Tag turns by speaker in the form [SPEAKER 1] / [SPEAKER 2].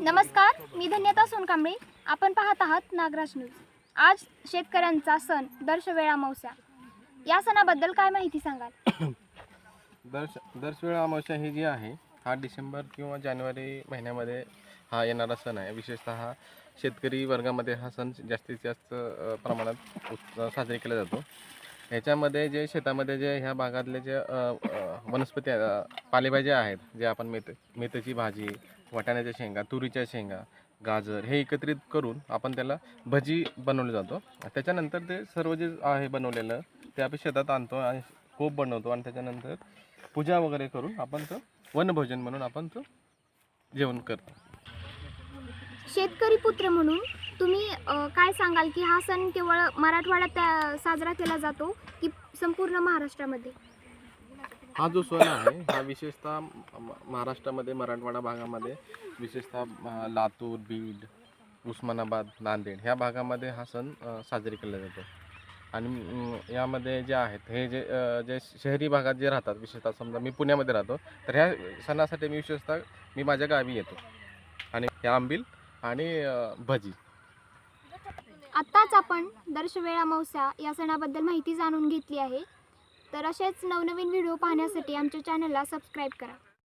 [SPEAKER 1] नमस्कार मी धन्यता सोनकांबळे. आपण पाहत आहात नागराज न्यूज. आज शेतकऱ्यांचा सण दर्शवेळा अमावस्या. या सणाबद्दल काय माहिती सांगाल?
[SPEAKER 2] दर्श दर्शवेळा अमावस्या ही जी आहे हा डिसेंबर किंवा जानेवारी महिन्यामध्ये हा येणारा सण आहे. विशेषतः शेतकरी वर्गामध्ये हा सण जास्तीत जास्त प्रमाणात उत्स- केला जातो. ह्याच्यामध्ये जे शेतामध्ये जे ह्या भागातले जे अ, अ, वनस्पती आहेत, अ, पालेभाज्या आहेत जे आपण मेथ मेथीची भाजी वाटाण्याच्या शेंगा तुरीच्या शेंगा गाजर हे एकत्रित करून आपण त्याला भजी बनवले जातो. त्याच्यानंतर ते सर्व जे आहे बनवलेलं ते आपण शेतात आणतो आणि कोप बनवतो आणि त्याच्यानंतर पूजा वगैरे करून आपण तो वनभोजन म्हणून आपण तो जेवण करतो.
[SPEAKER 1] शेतकरी पुत्र म्हणून तुम्ही काय सांगाल की हा सण केवळ मराठवाड्यात साजरा केला जातो की संपूर्ण महाराष्ट्रामध्ये?
[SPEAKER 2] हा जो सण आहे हा विशेषतः महाराष्ट्रामध्ये मराठवाडा भागामध्ये विशेषतः लातूर बीड उस्मानाबाद नांदेड ह्या भागामध्ये हा सण साजरी केला जातो आणि यामध्ये जे आहेत हे जे जे शहरी भागात जे राहतात विशेषतः समजा मी पुण्यामध्ये राहतो तर ह्या सणासाठी मी विशेषतः मी माझ्या गावी येतो. आणि हे आंबील आणि भजी.
[SPEAKER 1] आत्ताच आपण दर्शवेळा अमावस्या या सणाबद्दल माहिती जाणून घेतली आहे. तर असेच नवनवीन व्हिडिओ पाहण्यासाठी आमच्या चॅनलला सबस्क्राईब करा.